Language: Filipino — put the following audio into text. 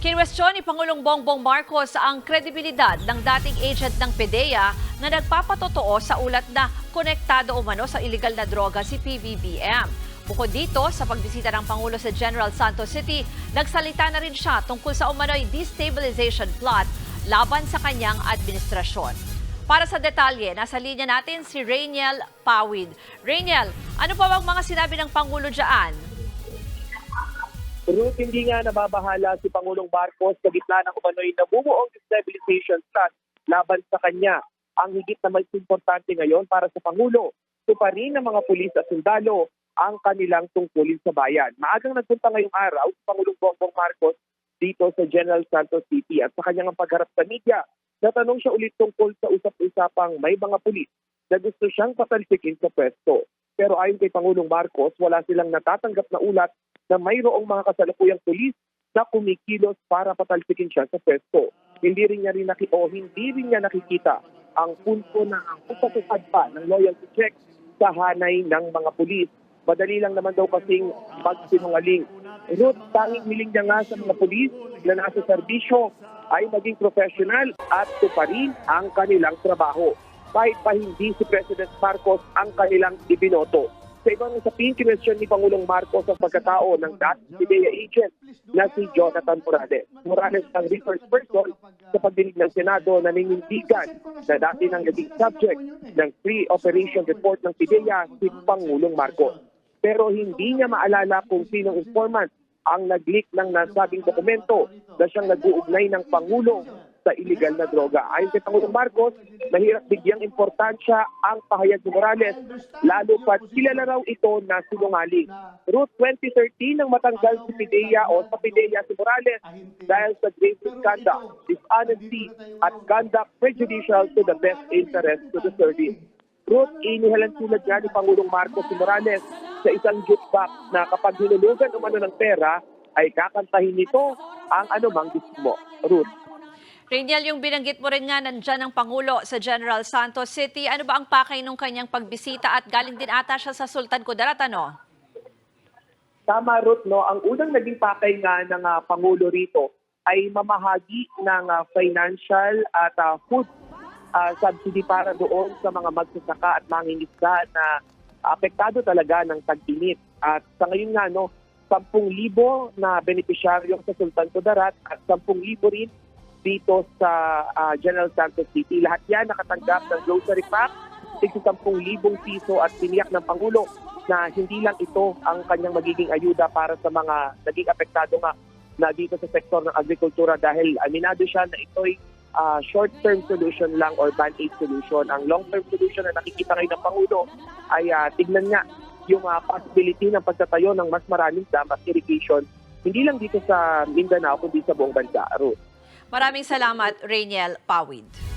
Kinwestiyon ni Pangulong Bongbong Marcos ang kredibilidad ng dating agent ng PDEA na nagpapatotoo sa ulat na konektado umano sa iligal na droga si PBBM. Bukod dito, sa pagbisita ng Pangulo sa General Santos City, nagsalita na rin siya tungkol sa umano'y destabilization plot laban sa kanyang administrasyon. Para sa detalye, nasa linya natin si Rainiel Pawid. Rainiel, ano pa bang mga sinabi ng Pangulo dyan? Ruth, hindi nga nababahala si Pangulong Marcos sa gitna ng umano'y namumuong destabilization plot laban sa kanya. Ang higit na mas importante ngayon para sa Pangulo, tuparin ng mga pulis at sundalo ang kanilang tungkulin sa bayan. Maagang nagpunta ngayong araw si Pangulong Bongbong Marcos dito sa General Santos City at sa kanyang pagharap sa media, natanong siya ulit tungkol sa usap-usapang may mga pulis na gusto siyang patalsikin sa pwesto. Pero ayon kay Pangulong Marcos, wala silang natatanggap na ulat na mayroong mga kasalukuyang pulis na kumikilos para patalsikin siya sa pwesto. Hindi rin niya rin naki o hindi rin niya nakikita ang punto na ang upatupad pa ng loyalty check sa hanay ng mga pulis. Madali lang naman daw kasing magsinungaling. Ruth, tanging hiling niya nga sa mga pulis na nasa serbisyo ay maging professional at tuparin ang kanilang trabaho. Kahit pa hindi si President Marcos ang kanilang ibinoto. Sa ibang usapin, kinwestiyon ni Pangulong Marcos ang pagkatao ng dating PIDEA agent na si Jonathan Morales. Morales ang resource person sa pagdinig ng Senado na ninindigan na dati nang naging subject ng free operation report ng PIDEA si Pangulong Marcos. Pero hindi niya maalala kung sinong informant ang nag-leak ng nasabing dokumento na siyang nag-uugnay ng Pangulo sa illegal na droga. Ayon kay Pangulong Marcos, mahirap bigyang importansya ang pahayag ni Morales, lalo pat kilala raw ito na sinungaling. Route 2013 nang matanggal si Pidea o sa Pidea si Morales dahil sa grave misconduct, dishonesty at conduct prejudicial to the best interest to the service. Ruth, inihalan tulad nga ni Pangulong Marcos si Morales sa isang jukebox na kapag hinulugan umano ng pera, ay kakantahin nito ang anumang gusto mo. Ruth. Rainiel, yung binanggit mo rin nga nandyan ang Pangulo sa General Santos City. Ano ba ang pakay nung kanyang pagbisita at galing din ata siya sa Sultan Kudarat, ano? Tama, Ruth, no? Ang unang naging pakay nga ng ah, Pangulo rito ay mamahagi ng ah, financial at ah, food ah, subsidy para doon sa mga magsasaka at mangingisda na apektado talaga ng tag-init. At sa ngayon nga, no, 10,000 na benepisyaryo sa Sultan Kudarat at 10,000 rin dito sa ah, General Santos City. Lahat yan nakatanggap ng grocery pack, tig 10,000 piso at tiniyak ng Pangulo na hindi lang ito ang kanyang magiging ayuda para sa mga naging apektado nga na dito sa sektor ng agrikultura dahil aminado siya na ito'y ah, short-term solution lang or band-aid solution. Ang long-term solution na nakikita ngayon ng Pangulo ay ah, tignan nga yung ah, possibility ng pagtatayo ng mas maraming dam at irrigation hindi lang dito sa Mindanao kundi sa buong bansa. Ruth. Maraming salamat, Rainiel Pawid.